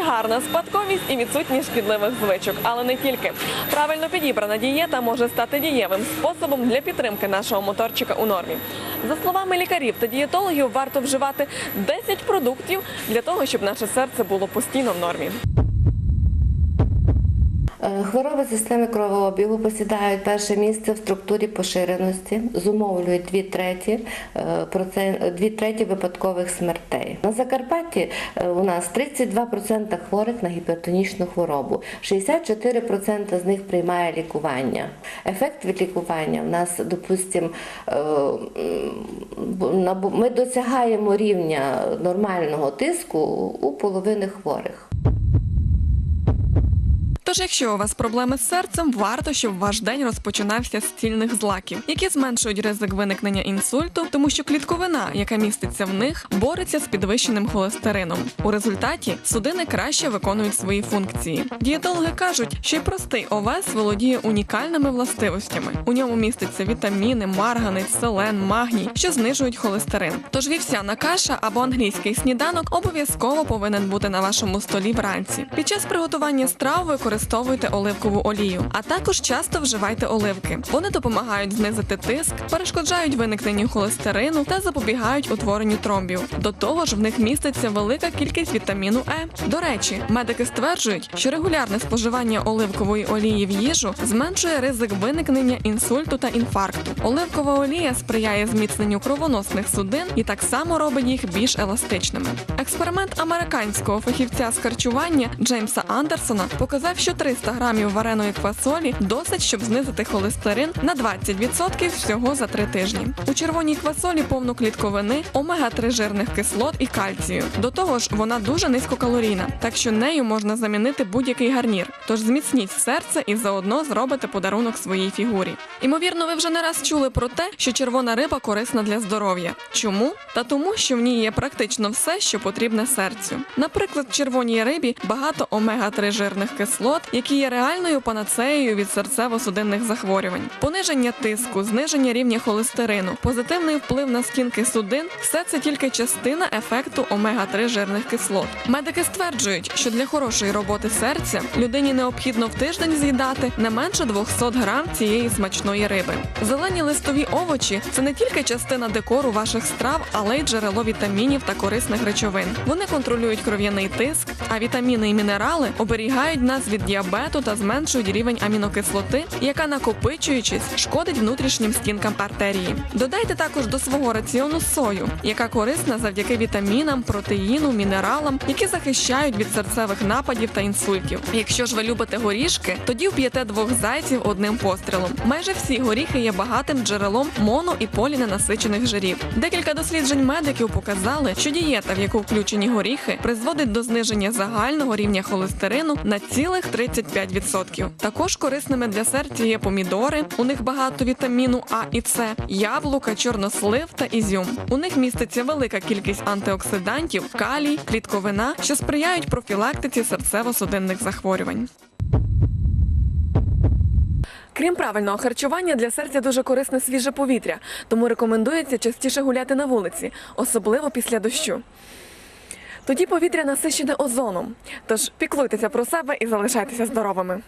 гарна спадковість і відсутність шкідливих звичок, але не тільки. Правильно підібрана дієта може стати дієвим способом для підтримки нашого моторчика у нормі. За словами лікарів та дієтологів, варто вживати 10 продуктів для того, щоб наше серце було постійно в нормі. Е, Хвороби системи кровообігу посідають перше місце в структурі поширеності, зумовлюють дві треті, е, дві треті випадкових смертей. На Закарпатті е, у нас 32% хворих на гіпертонічну хворобу, 64% з них приймає лікування. Ефект від лікування у нас, допустимо, ми досягаємо рівня нормального тиску у половини хворих. Тож, якщо у вас проблеми з серцем, варто, щоб ваш день розпочинався з цільних злаків, які зменшують ризик виникнення інсульту, тому що клітковина, яка міститься в них, бореться з підвищеним холестерином. У результаті судини краще виконують свої функції. Дієтологи кажуть, що й простий овес володіє унікальними властивостями. У ньому містяться вітаміни, марганець, селен, магній, що знижують холестерин. Тож вівсяна каша або англійський сніданок обов'язково повинен бути на вашому столі вранці. Під час приготування страв використовуйте оливкову олію, а також часто вживайте оливки. Вони допомагають знизити тиск, перешкоджають виникненню холестерину та запобігають утворенню тромбів. До того ж, в них міститься велика кількість вітаміну Е. До речі, медики стверджують, що регулярне споживання оливкової олії в їжу зменшує ризик виникнення інсульту та інфаркту. Оливкова олія сприяє зміцненню кровоносних судин і так само робить їх більш еластичними. Експеримент американського фахівця з харчування Джеймса Андерсона показав, що 300 грамів вареної квасолі досить, щоб знизити холестерин на 20% всього за три тижні. У червоній квасолі повно клітковини, омега-3 жирних кислот і кальцію. До того ж, вона дуже низькокалорійна, так що нею можна замінити будь-який гарнір. Тож зміцніть серце і заодно зробите подарунок своїй фігурі. Імовірно, ви вже не раз чули про те, що червона риба корисна для здоров'я. Чому? Та тому, що в ній є практично все, що потрібне серцю. Наприклад, в червоній рибі багато омега-3 жирних кислот, які є реальною панацеєю від серцево-судинних захворювань. Пониження тиску, зниження рівня холестерину, позитивний вплив на стінки судин все це тільки частина ефекту омега-3 жирних кислот. Медики стверджують, що для хорошої роботи серця людині необхідно в тиждень з'їдати не менше 200 грам цієї смачної риби. Зелені листові овочі це не тільки частина декору ваших страв, але й джерело вітамінів та корисних речовин. Вони контролюють кров'яний тиск, а вітаміни і мінерали оберігають нас від діабету та зменшують рівень амінокислоти, яка накопичуючись шкодить внутрішнім стінкам артерії. Додайте також до свого раціону сою, яка корисна завдяки вітамінам, протеїну, мінералам, які захищають від серцевих нападів та інсультів. Якщо ж ви любите горішки, тоді вб'єте двох зайців одним пострілом. Майже всі горіхи є багатим джерелом моно і поліненасичених жирів. Декілька досліджень медиків показали, що дієта, в яку включені горіхи, призводить до зниження загального рівня холестерину на цілих 35%. Також корисними для серця є помідори. У них багато вітаміну А і С, яблука, чорнослив та ізюм. У них міститься велика кількість антиоксидантів, калій, клітковина, що сприяють профілактиці серцево-судинних захворювань. Крім правильного харчування, для серця дуже корисне свіже повітря, тому рекомендується частіше гуляти на вулиці, особливо після дощу. Тоді повітря насичене озоном. Тож піклуйтеся про себе і залишайтеся здоровими.